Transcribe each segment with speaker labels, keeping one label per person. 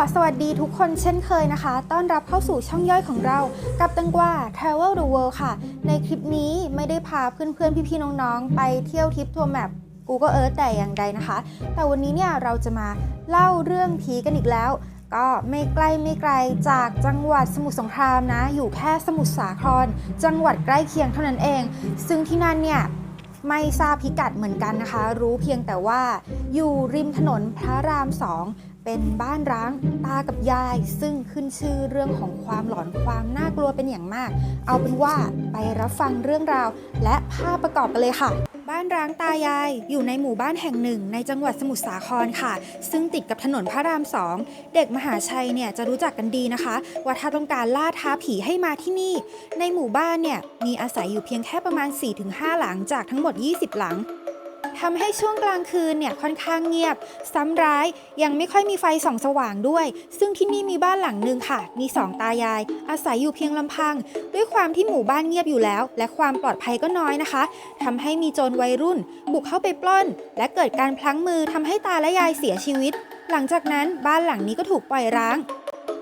Speaker 1: ขอสวัสดีทุกคนเช่นเคยนะคะ ต้อนรับเข้าสู่ช่องย่อยของเรา กับตังกว่า Travel the World ค่ะ ในคลิปนี้ไม่ได้พาเพื่อนๆ พี่ๆ น้องๆ ไปเที่ยวทริปทัวร์แมป Google Earth แต่อย่างใดนะคะ แต่วันนี้เนี่ยเราจะมาเล่าเรื่องผีกันอีกแล้ว ก็ไม่ใกล้ไม่ไกลจากจังหวัดสมุทรสงครามนะ อยู่แค่สมุทรสาคร จังหวัดใกล้เคียงเท่านั้นเอง ซึ่งที่นั่นเนี่ยไม่ทราบพิกัดเหมือนกันนะคะ รู้เพียงแต่ว่าอยู่ริมถนนพระรามสอง เป็นบ้านร้างตากับยาย ซึ่งขึ้นชื่อเรื่องของความหลอนความน่ากลัวเป็นอย่างมาก เอาเป็นว่าไปรับฟังเรื่องราว และภาพประกอบกันเลยค่ะ บ้านร้างตายาย อยู่ในหมู่บ้านแห่งหนึ่ง ในจังหวัดสมุทรสาครค่ะ ซึ่งติดกับถนนพระรามสองเด็กมหาชัยเนี่ยจะรู้จักกันดีนะคะ ว่าถ้าต้องการล่าท้าผีให้มาที่นี่ ในหมู่บ้านเนี่ยมีอาศัยอยู่เพียงแค่ประมาณ 4-5 หลังจากทั้งหมด 20 หลัง ทำให้ช่วงกลางคืนเนี่ยค่อนข้างเงียบ ซ้ำร้ายยังไม่ค่อยมีไฟส่องสว่างด้วย ซึ่งที่นี่มีบ้านหลังหนึ่งค่ะ มีสองตายาย อาศัยอยู่เพียงลำพัง ด้วยความที่หมู่บ้านเงียบอยู่แล้ว และความปลอดภัยก็น้อยนะคะทำให้มีโจรวัยรุ่น บุกเข้าไปปล้น และเกิดการพลั้งมือทำให้ตาและยายเสียชีวิต หลังจากนั้นบ้านหลังนี้ก็ถูกปล่อยร้าง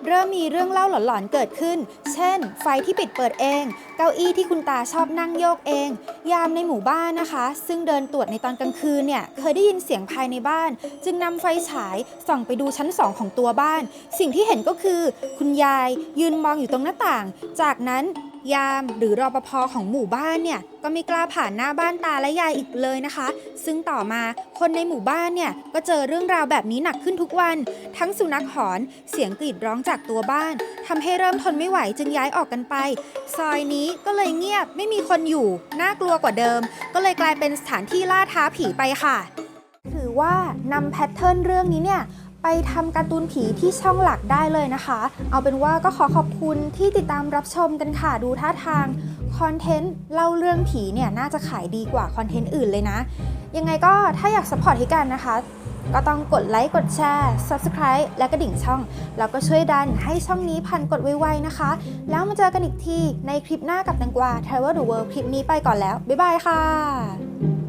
Speaker 1: เริ่มมีเรื่องเล่าหลอนๆเกิดขึ้น เช่น ไฟที่ปิดเปิดเอง เก้าอี้ที่คุณตาชอบนั่งโยกเอง ยามในหมู่บ้านนะคะ ซึ่งเดินตรวจในตอนกลางคืนเนี่ย เคยได้ยินเสียงภายในบ้าน จึงนำไฟฉายส่องไปดูชั้นสองของตัวบ้าน สิ่งที่เห็นก็คือ คุณยายยืนมองอยู่ตรงหน้าต่าง จากนั้น ยามหรือรอปภของหมู่บ้านเนี่ยก็ไม่กล้าผ่านหน้าบ้านตาและยายอีกเลยนะคะ ซึ่งต่อมาคนในหมู่บ้านเนี่ยก็เจอเรื่องราวแบบนี้หนักขึ้นทุกวัน ทั้งสุนัขหอนเสียงกรีดร้องจากตัวบ้านทำให้เริ่มทนไม่ไหวจึงย้ายออกกันไป ซอยนี้ก็เลยเงียบไม่มีคนอยู่ น่ากลัวกว่าเดิม ก็เลยกลายเป็นสถานที่ล่าท้าผีไปค่ะ ถือว่านำแพทเทิร์นเรื่องนี้เนี่ย ไปทำการ์ตูนผีที่ช่องหลักได้เลยนะคะ เอาเป็นว่าก็ขอขอบคุณที่ติดตามรับชมกันค่ะ ดูท่าทางคอนเทนต์เล่าเรื่องผีเนี่ยน่าจะขายดีกว่าคอนเทนต์อื่นเลยนะ ยังไงก็ถ้าอยากสปอร์ตให้กันนะคะ ก็ต้องกดไลค์กดแชร์ Subscribe และกระดิ่งช่อง แล้วก็ช่วยดันให้ช่องนี้พันกดไวๆนะคะ แล้วมาเจอกันอีกทีในคลิปหน้ากับแตงกวา Travel the World คลิปนี้ไปก่อนแล้ว บ๊ายบายค่ะ